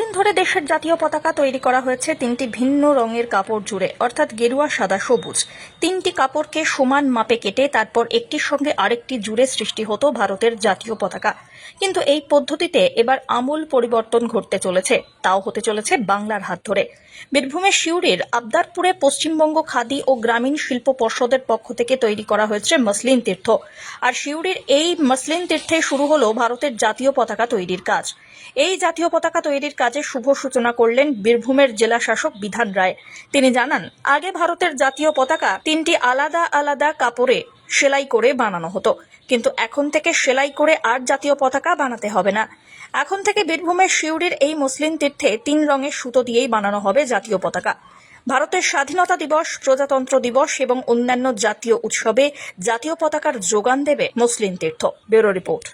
এতদিন ধরে দেশের জাতীয় পতাকা তৈরি করা হয়েছে তিনটি ভিন্ন রঙের কাপড় জুড়ে, অর্থাৎ গেরুয়া, সাদা, সবুজ। তিনটি কাপড়কে সমান মাপে কেটে তারপর একটির সঙ্গে আরেকটি জুড়ে সৃষ্টি হতো ভারতের জাতীয় পতাকা। কিন্তু এই পদ্ধতিতে এবার আমূল পরিবর্তন ঘটতে চলেছে, তাও হতে চলেছে বাংলার হাত ধরে। বীরভূমের শিউরির আবদারপুরে পশ্চিমবঙ্গ খাদি ও গ্রামীণ শিল্প পর্ষদের পক্ষ থেকে তৈরি করা হয়েছে মসলিন তীর্থ। আর শিউরির এই মসলিন তীর্থে শুরু হলো ভারতের জাতীয় পতাকা তৈরির কাজ। এই জাতীয় পতাকা তৈরির কাজে শুভ সূচনা করলেন বীরভূমের জেলা শাসক বিধান রায়। তিনি জানান, আগে ভারতের জাতীয় পতাকা তিনটি আলাদা আলাদা কাপড়ে সেলাই করে বানানো হতো। কিন্তু এখন থেকে সেলাই করে আর জাতীয় পতাকা বানাতে হবে না। এখন থেকে বীরভূমের শিউরির এই মুসলিম তীর্থে তিন রঙের সুতো দিয়েই বানানো হবে জাতীয় পতাকা। ভারতের স্বাধীনতা দিবস, প্রজাতন্ত্র দিবস এবং অন্যান্য জাতীয় উৎসবে জাতীয় পতাকার যোগান দেবে মুসলিম তীর্থ। Bureau report.